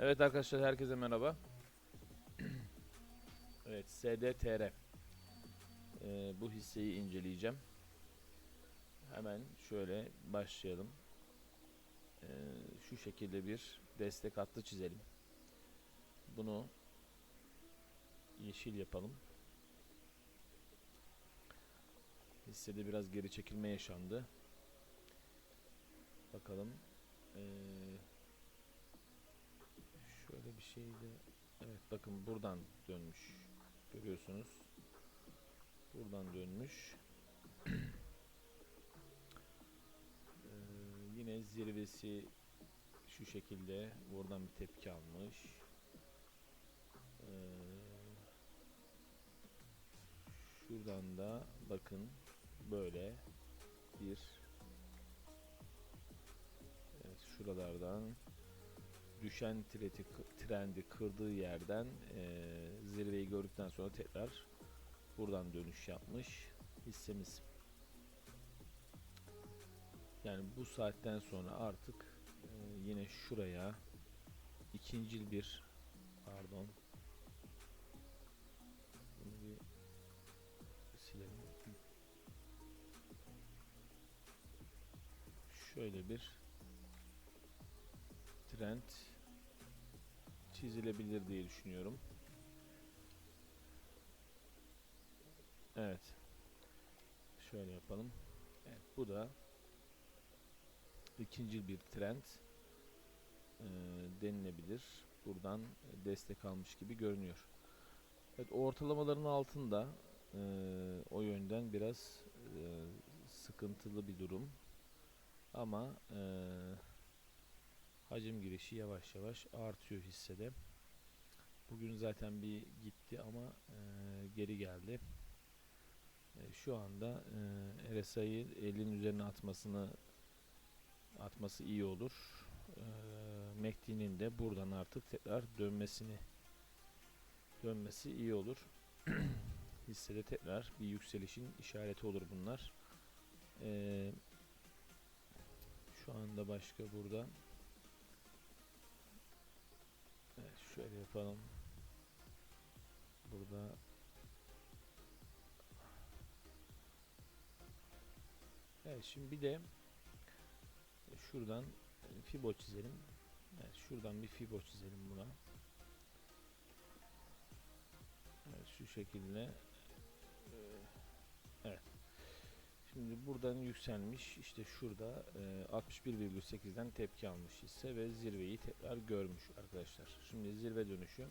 Evet arkadaşlar herkese merhaba. evet SDTR. Ee, bu hisseyi inceleyeceğim. Hemen şöyle başlayalım. Ee, şu şekilde bir destek hattı çizelim. Bunu yeşil yapalım. Hissede biraz geri çekilme yaşandı. Bakalım. Ee, Şöyle bir şey de evet bakın buradan dönmüş. Görüyorsunuz. Buradan dönmüş. Ee, yine zirvesi şu şekilde buradan bir tepki almış. Ee, şuradan da bakın böyle bir evet şuralardan düşen treti, trendi kırdığı yerden eee, zirveyi gördükten sonra tekrar buradan dönüş yapmış hissemiz. Yani bu saatten sonra artık eee, yine şuraya ikincil bir pardon bunu bir silelim. Şöyle bir trend çizilebilir diye düşünüyorum. Evet. Şöyle yapalım. Evet, bu da ikinci bir trend e, denilebilir. Buradan destek almış gibi görünüyor. Evet, ortalamaların altında e, o yönden biraz e, sıkıntılı bir durum. Ama eee hacim girişi yavaş yavaş artıyor hissede. Bugün zaten bir gitti ama e, geri geldi. E, şu anda e, RSI'yi 50'nin üzerine atmasını atması iyi olur. E, MACD'nin de buradan artık tekrar dönmesini dönmesi iyi olur. Hissede tekrar bir yükselişin işareti olur bunlar. E, şu anda başka burada şöyle yapalım. Burada Evet şimdi bir de şuradan fibo çizelim. Evet şuradan bir fibo çizelim buna. Evet şu şekilde Evet. Şimdi buradan yükselmiş. işte şurada e, 61,8'den tepki almış hisse ve zirveyi tekrar görmüş arkadaşlar. Şimdi zirve dönüşü.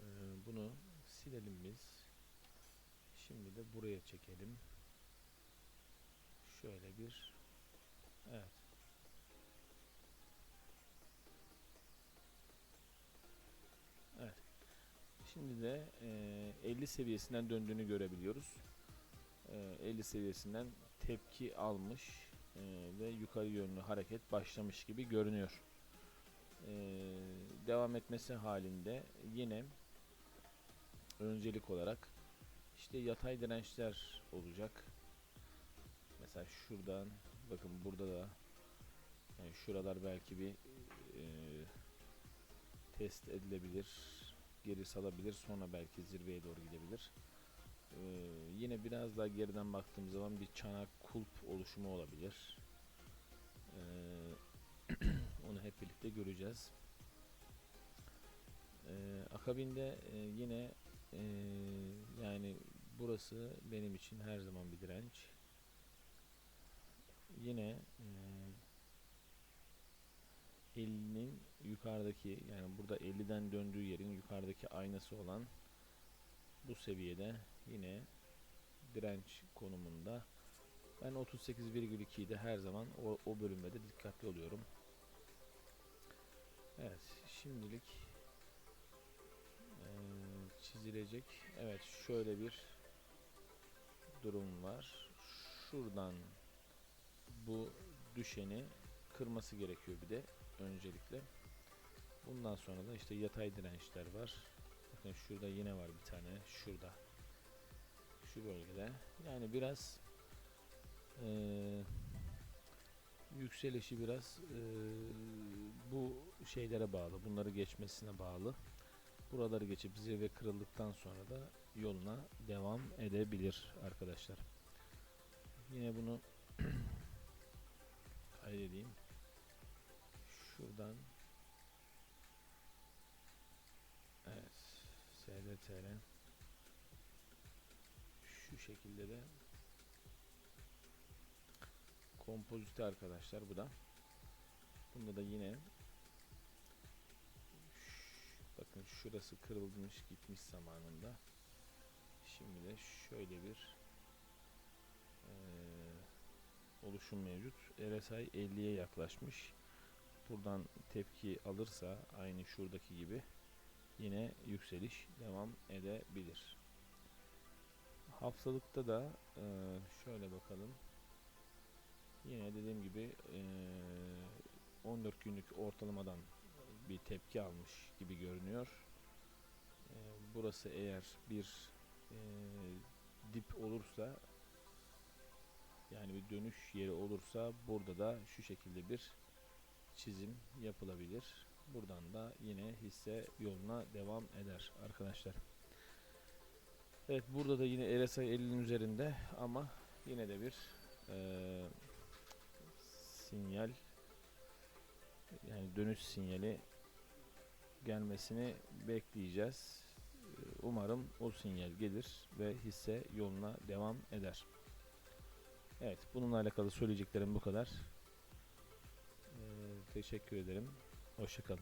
E, bunu silelim biz. Şimdi de buraya çekelim. Şöyle bir Evet. Evet. Şimdi de e, 50 seviyesinden döndüğünü görebiliyoruz. E, 50 seviyesinden tepki almış e, ve yukarı yönlü hareket başlamış gibi görünüyor. E, devam etmesi halinde yine öncelik olarak işte yatay dirençler olacak. Mesela şuradan bakın burada da yani şuralar belki bir e, test edilebilir geri salabilir sonra belki zirveye doğru gidebilir. Ee, yine biraz daha geriden baktığım zaman bir çanak kulp oluşumu olabilir. Ee, onu hep birlikte göreceğiz. Ee, akabinde e, yine e, yani burası benim için her zaman bir direnç. Yine e, 50'nin yukarıdaki yani burada 50'den döndüğü yerin yukarıdaki aynası olan bu seviyede yine direnç konumunda ben 38,2'yi de her zaman o, o bölümde de dikkatli oluyorum. Evet şimdilik eee, çizilecek. Evet şöyle bir durum var. Şuradan bu düşeni kırması gerekiyor bir de öncelikle. Bundan sonra da işte yatay dirençler var. Bakın şurada yine var bir tane. Şurada. Şu bölgede. Yani biraz eee, yükselişi biraz eee, bu şeylere bağlı. Bunları geçmesine bağlı. Buraları geçip zirve kırıldıktan sonra da yoluna devam edebilir arkadaşlar. Yine bunu kaydedeyim. Şuradan Evet SDTR şu şekilde de kompozite arkadaşlar bu da. Bunda da yine bakın şurası kırılmış gitmiş zamanında. Şimdi de şöyle bir eee, oluşum mevcut. RSI 50'ye yaklaşmış. Buradan tepki alırsa aynı şuradaki gibi yine yükseliş devam edebilir. Haftalıkta da eee, şöyle bakalım. Yine dediğim gibi eee, 14 günlük ortalamadan bir tepki almış gibi görünüyor. Eee, burası eğer bir dip olursa yani bir dönüş yeri olursa burada da şu şekilde bir çizim yapılabilir. Buradan da yine hisse yoluna devam eder arkadaşlar. Evet burada da yine RSI 50'nin üzerinde ama yine de bir eee, sinyal yani dönüş sinyali gelmesini bekleyeceğiz. Umarım o sinyal gelir ve hisse yoluna devam eder. Evet bununla alakalı söyleyeceklerim bu kadar. Eee, teşekkür ederim. Hoşçakalın.